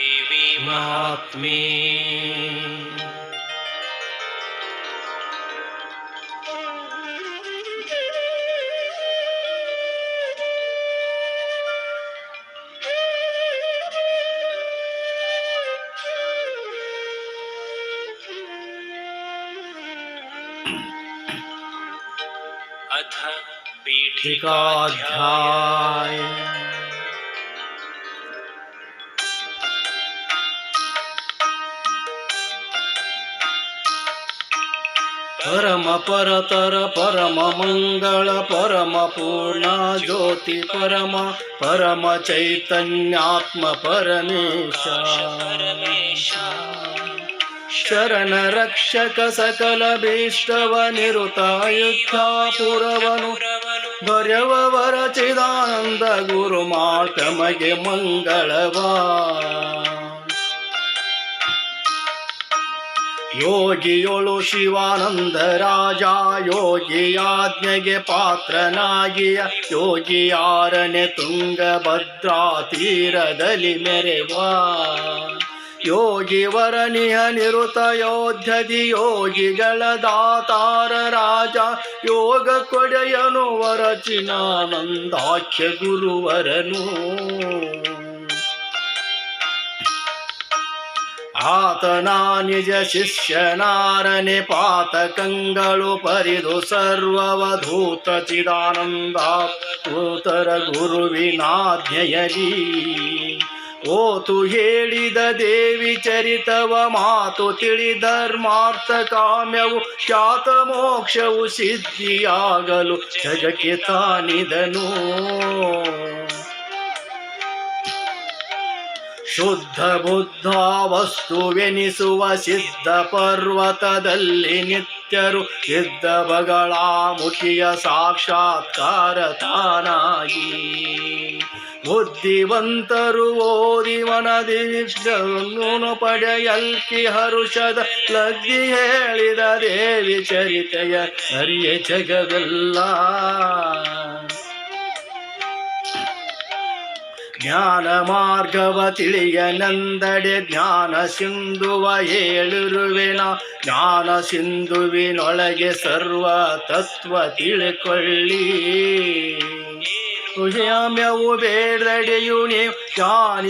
देवी महात्मे। अथ पीठिकाध्याय। ಪರಮ ಪರತರ ಪರಮ ಮಂಗಳ ಪರಮ ಪೂರ್ಣ ಜ್ಯೋತಿ ಪರಮ ಪರಮ ಚೈತನ್ಯಾತ್ಮ ಪರಮೇಶ. ಶರಣ ರಕ್ಷಕ ಸಕಲ ಭೀಷ್ಟವ ನಿರುತಾಯುಕ್ತ ಪುರವನು. ಭರವ ವರಚಿದಾನಂದ ಗುರು ಮಾಟಮಗೆ ಮಂಗಳವಾ ಯೋಗಿಯೊಳು ಶಿವಾನಂದ ರಾಜ ಯೋಗಿಯಾಜ್ಞೆಗೆ ಪಾತ್ರನಾಗಿಯ ಯೋಗಿಯಾರನೆ ತುಂಗಭದ್ರಾ ತೀರದಲ್ಲಿ ಮೆರೆವ. ಯೋಗಿ ವರನಿಯ ನಿರುತ ಯೋಧ್ಯದಿ ಯೋಗಿಗಳ ದಾತಾರ ರಾಜ ಯೋಗ ಕೊಡೆಯನು ವರಚಿನಾನಂದಾಖ್ಯ ಗುರುವರನು. ಆತನ ನಿಜ ಶಿಷ್ಯನಾರನೆ ಪಾತಕಂಗಳು ಪರಿದು ಸರ್ವವಧೂತ ಚಿದಾನಂದ ಕೂತರ ಗುರುವಿನಾಧ್ಯಯಲಿ ಓತು ಹೇಳಿದ ದೇವಿ ಚರಿತವ, ಮಾತು ತಿಳಿ ಧರ್ಮಾರ್ಥ ಕಾಮ್ಯವು, ಖ್ಯಾತ ಮೋಕ್ಷವು ಸಿದ್ಧಿಯಾಗಲು ಜಗಕ್ಕೆ ತಾನಿದನು. ಶುದ್ಧ ಬುದ್ಧ ವಸ್ತುವೆನಿಸುವ ಸಿದ್ಧ ಪರ್ವತದಲ್ಲಿ ನಿತ್ಯರು ಸಿದ್ಧ ಬಗಳ ಮುಖಿಯ ಸಾಕ್ಷಾತ್ಕಾರ ತಾನಾಗಿ ಬುದ್ಧಿವಂತರು ಓದಿ ಮನದಿ ವಿಷ್ಣುವನ್ನು ಪಡೆಯಲ್ಕಿ ಹರುಷದ ಲಗ್ಗಿ ಹೇಳಿದ ದೇವಿ ಚರಿತೆಯ ಹರಿಯ ಜಗವೆಲ್ಲ. ಜ್ಞಾನ ಮಾರ್ಗವ ತಿಳಿಯನೆಂದಡೆ ಜ್ಞಾನ ಸಿಂಧುವ ಹೇಳಿರುವೆನ ಜ್ಞಾನ ಸಿಂಧುವಿನೊಳಗೆ ಸರ್ವ ತತ್ವ ತಿಳ್ಕೊಳ್ಳಿ. ಕುಶಾಮ್ಯವು ಬೇಡದೆಯು ನೀವು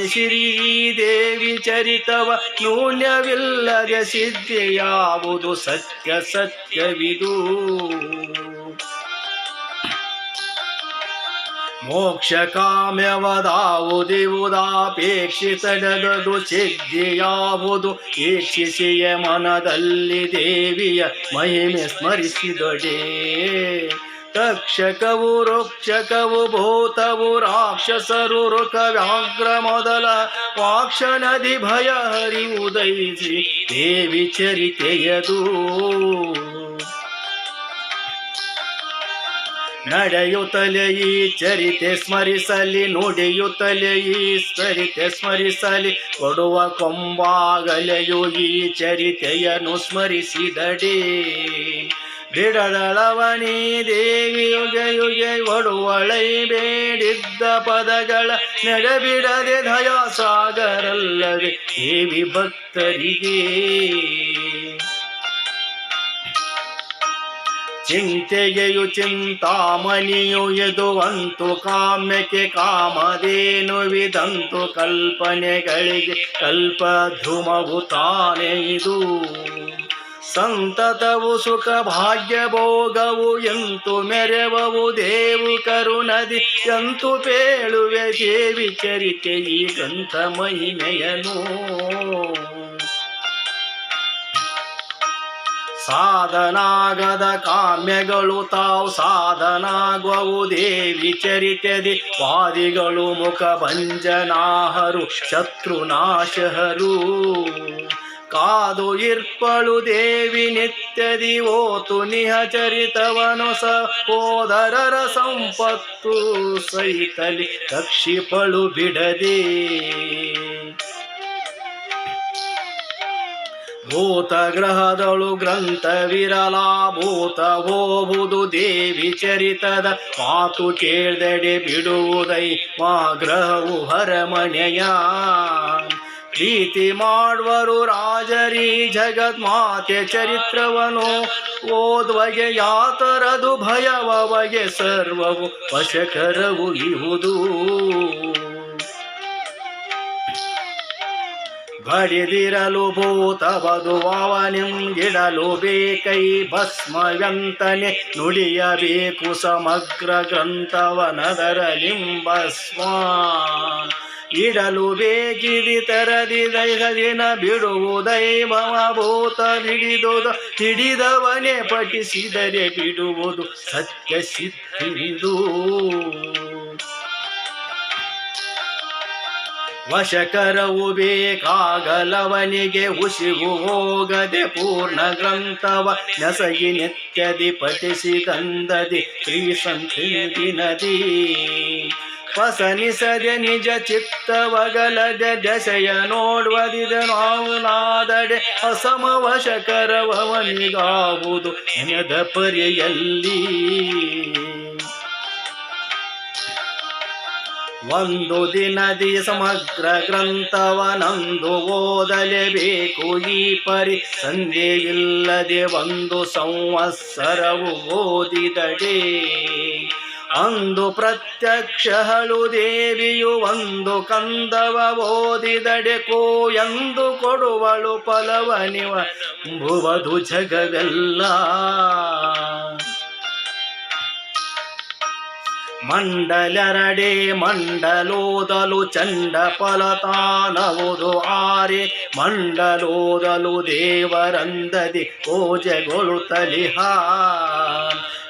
ಶ್ರೀ ದೇವಿ ಚರಿತವ ನೂನ್ಯವಿಲ್ಲದೆ ಸಿದ್ಧಿಯಾವುದು ಸತ್ಯ ಸತ್ಯವಿದು. ಮೋಕ್ಷ ಕಾಮ್ಯವದಾವುದಿವುದಾಪೇಕ್ಷಿತಡದು ಸಿದ್ಧಿಯಾವುದು ಈಕ್ಷಿಸಿಯ ಮನದಲ್ಲಿ ದೇವಿಯ ಮಹಿಮೆ ಸ್ಮರಿಸಿದೊಡೆ ತಕ್ಷಕವು ರೋಕ್ಷಕವು ಭೂತವು ರಾಕ್ಷಸರು ರುಕ ವ್ಯಾಘ್ರ ಮೊದಲ ವಾಕ್ಷ ನದಿ ಭಯ ಹರಿವುದೈಸಿ ದೇವಿ ಚರಿತೆಯದು ನಡೆಯುತ್ತಲೇ ಈ ಚರಿತೆ ಸ್ಮರಿಸಲಿ ನುಡಿಯುತ್ತಲೇ ಈ ಚರಿತೆ ಸ್ಮರಿಸಲಿ, ಕೊಡುವ ಕೊಂಬಾಗಲೆಯು ಈ ಚರಿತೆಯನ್ನು ಸ್ಮರಿಸಿದಡಿ. ಬಿಡದಳವಣಿ ದೇವಿ ಯುಗ ಯುಗೆ ಒಡುವಳೈ ಬೇಡಿದ್ದ ಪದಗಳ ನೆಡಬಿಡದೆ ದಯಾ ಸಾಗರಲ್ಲವೇ ದೇವಿ ಭಕ್ತರಿಗೆ. ಚಿಂತೆಗೆಯು ಚಿಂತಾಮಣಿಯು ಎದುವಂತು ಕಾಮ್ಯಕ್ಕೆ ಕಾಮದೇನು ವಿದಂತು ಕಲ್ಪನೆಗಳಿಗೆ ಕಲ್ಪ ಧ್ರುಮವು ಇದು. ಸಂತತವು ಸುಖ ಭಾಗ್ಯ ಭೋಗವು ಎಂತು ಮೆರೆವವು ದೇವು ಕರುಣದಿ ಎಂತು ಪೇಳುವೆ ದೇವಿ ಚರಿತೆ ಈ ಗಂಥ ಮಹಿಮೆಯನು ಸಾಧನಾಗದ ಕಾಮ್ಯಗಳು ತಾವು ಸಾಧನಾಗುವವು. ದೇವಿ ಚರಿತದಿ ವಾದಿಗಳು ಮುಖ ಭಂಜನಾಹರು ಶತ್ರುನಾಶಹರು ಕಾದು ಇರ್ಪಳು ದೇವಿ ನಿತ್ಯದಿ ಓತು ನಿಹ ಚರಿತವನು ಸಹೋದರರ ಸಂಪತ್ತು ಸೈತಲಿ ರಕ್ಷಿಪಳು ಬಿಡದೆ. ಭೂತ ಗ್ರಹದಳು ಗ್ರಂಥವಿರಲ ಭೂತ ಹೋಗುವುದು ದೇವಿ ಚರಿತದ ಮಾತು ಕೇಳ್ದಡೆ ಬಿಡುವುದೈ ಮಾ ಗ್ರಹವು ಹರಮನೆಯ ಪ್ರೀತಿ ಮಾಡುವರು ರಾಜರಿ ಜಗನ್ಮಾತೆ ಚರಿತ್ರವನು. ಓದ್ವಗೆ ಯಾತರದು ಭಯವವಗೆ ಸರ್ವವು ವಶಕರವು ಇಹುದು ಬಡಿದಿರಲು ಭೂತ ಅವನಿಂಗಿಡಲು ಬೇಕೈ ಭಸ್ಮಯಂತನೆ ನುಡಿಯಬೇಕು ಸಮಗ್ರ ಗ್ರಂಥವನದರ ಲಿಂಬಸ್ಮ ಇಡಲು ಬೇಕಿದಿ ತರದಿ ದೈಹದಿನ ಬಿಡುವುದೈವವ ಭೂತ ಹಿಡಿದು ಹಿಡಿದವನೇ ಪಠಿಸಿದರೆ ಬಿಡುವುದು ಸತ್ಯ ಸಿದ್ಧಿದು ವಶಕರವು ಬೇಕಾಗಲವನಿಗೆ ಉಸಿಗು ಹೋಗದೆ ಪೂರ್ಣ ಗ್ರಂಥವ ನಸಗಿ ನಿತ್ಯದಿ ಪಠಿಸಿದಂದದಿ ಶ್ರೀ ಸಂತಿನದಿ ಪಸನಿಸದೆ ನಿಜ ಚಿತ್ತವಗಲದೆ ದಶೆಯ ನೋಡುವುದಿದ ನಾವು ನಾದಡೆ ಅಸಮ ವಶಕರವನಿಗಾವುದು ನೆನೆದ ಪರಿಯಲ್ಲಿ ಒಂದು ದಿನದಿ ಸಮಗ್ರ ಗ್ರಂಥವನಂದು ಓದಲೇಬೇಕು. ಈ ಪರಿ ಸಂಧಿಯಿಲ್ಲದೆ ಒಂದು ಸಂವತ್ಸರವು ಓದಿದಡೆ. ಅಂದು ಪ್ರತ್ಯಕ್ಷಹಳು ದೇವಿಯು ಒಂದು ಕಂದವ ಓದಿದಡೆ. ಕೋ ಎಂದು ಕೊಡುವಳು ಫಲವನಿವ. ಭುವದು ಜಗವೆಲ್ಲ. ಮಂಡಲರಡೆ ಮಂಡಲೋದಲು ಚಂಡ ಫಲತಾನವುದು ಆರೆ ಮಂಡಲೋದಲು ದೇವರಂದದಿ ಪೂಜೆಗೊಳ್ಳುತ್ತಲಿಹ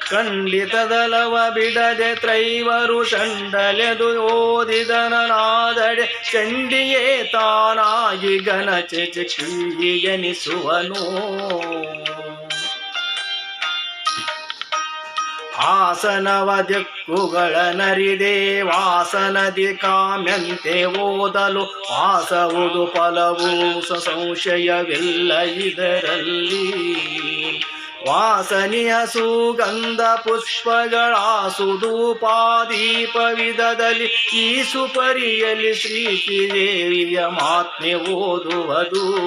ಖಂಡಿತದಲವ ಬಿಡದೆ ತ್ರೈವರು ಚಂಡಲೆದು ಓದಿದನಾದಡೆ ಚಂಡಿಯೇ ತಾನಾಗಿ ಗಣಚೆ ಎನಿಸುವನು ಆಸನವ ದಿಕ್ಕುಗಳ ನರಿದೆ ವಾಸನದಿ ಕಾಮ್ಯಂತೆ ಓದಲು ವಾಸವುದು ಫಲವು ಸಂಶಯವಿಲ್ಲ ಇದರಲ್ಲಿ. ವಾಸನಿಯ ಸುಗಂಧ ಪುಷ್ಪಗಳ ಸುಧೂಪಾದೀಪವಿಧದಲ್ಲಿ ಈ ಸುಪರಿಯಲ್ಲಿ ಶ್ರೀದೇವಿಯ ಮಾತ್ಮೆ ಓದುವುದು.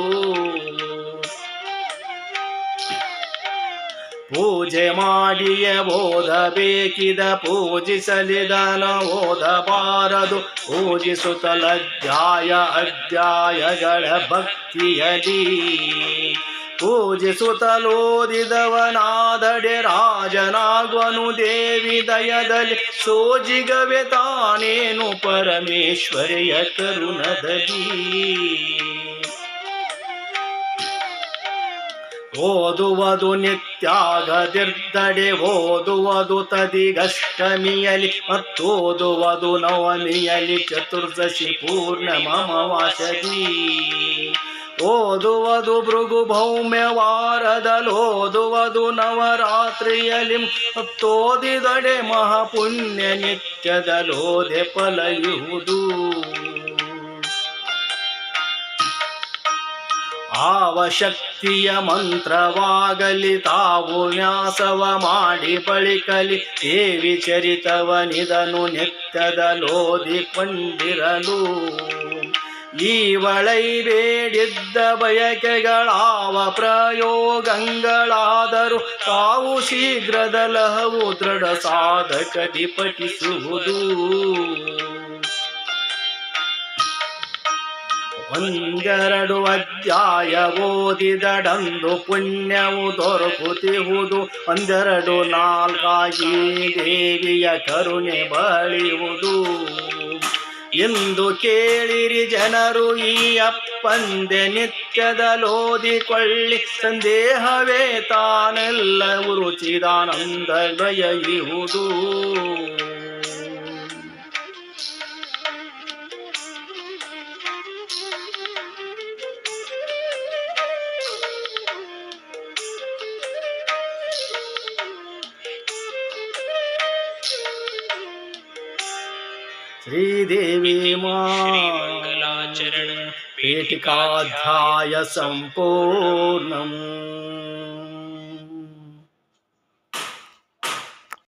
ಪೂಜೆ ಮಾಡಿಯೇ ಓದಬೇಕಿದ ಪೂಜಿಸಲಿದನ ಓದಬಾರದು. ಪೂಜಿಸುತ್ತಲಧ್ಯಾಯ ಅಧ್ಯಾಯಗಳ ಭಕ್ತಿಯಲಿ. ಪೂಜಿಸುತ್ತಲೋದಿದವನಾದಡೆ ರಾಜನಾಗುವನು ದೇವಿ ದಯದಲ್ಲಿ. ಸೋಜಿಗವೆ ತಾನೇನು ಪರಮೇಶ್ವರಿಯ ಕರುಣದಲ್ಲಿ. ಓದುವುದು ನಿತ್ಯಾಗದಿರ್ದಡೆ, ಓದುವುದು ತದಿಗಷ್ಟಮಿಯಲಿ, ಮತ್ತೋದುವುದು ನವಮಿಯಲಿ, ಚತುರ್ದಶಿ ಪೂರ್ಣಮವಾಸದಿ ಓದುವುದು ಭೃಗು ಭೌಮ್ಯವಾರದಲೋದುವುದು ನವರಾತ್ರಿಯಲಿ, ಮತ್ತೋದಿದಡೆ ಮಹಾಪುಣ್ಯ ನಿತ್ಯದಲೋದೆ ಫಲಯುವುದು ಆವಶಕ್ತಿಯ ಮಂತ್ರವಾಗಲಿ, ತಾವು ನ್ಯಾಸವ ಮಾಡಿ ಬಳಿಕಲಿ, ದೇವಿ ಚರಿತವನಿದನು ಈ ಈವಳೈ ಬೇಡಿದ್ದ ಬಯಕೆಗಳಾವ ಪ್ರಯೋಗಗಳಾದರೂ, ತಾವು ಶೀಘ್ರದಲಹವು ದೃಢ ಸಾಧಕ ಪಠಿಸುವುದು ಒಂದೆರಡು ಅಧ್ಯಾಯ ಓದಿದಡಂದು ಪುಣ್ಯವು ದೊರಕುತ್ತಿಹುದು ಒಂದೆರಡು ನಾಲ್ಕಾಗಿ ದೇವಿಯ ಕರುಣೆ ಬಳಿಯುವುದು. ಎಂದು ಕೇಳಿರಿ ಜನರು, ಈ ಅಪ್ಪಂದೆ ನಿತ್ಯದ ಲೋದಿಕೊಳ್ಳಿ ಸಂದೇಹವೇ ತಾನೆಲ್ಲವೂ ರುಚಿದಾನಂದ ದೊರೆಯುವುದು श्रीदेवी मंगलाचरण पीठिकाध्याय संपूर्ण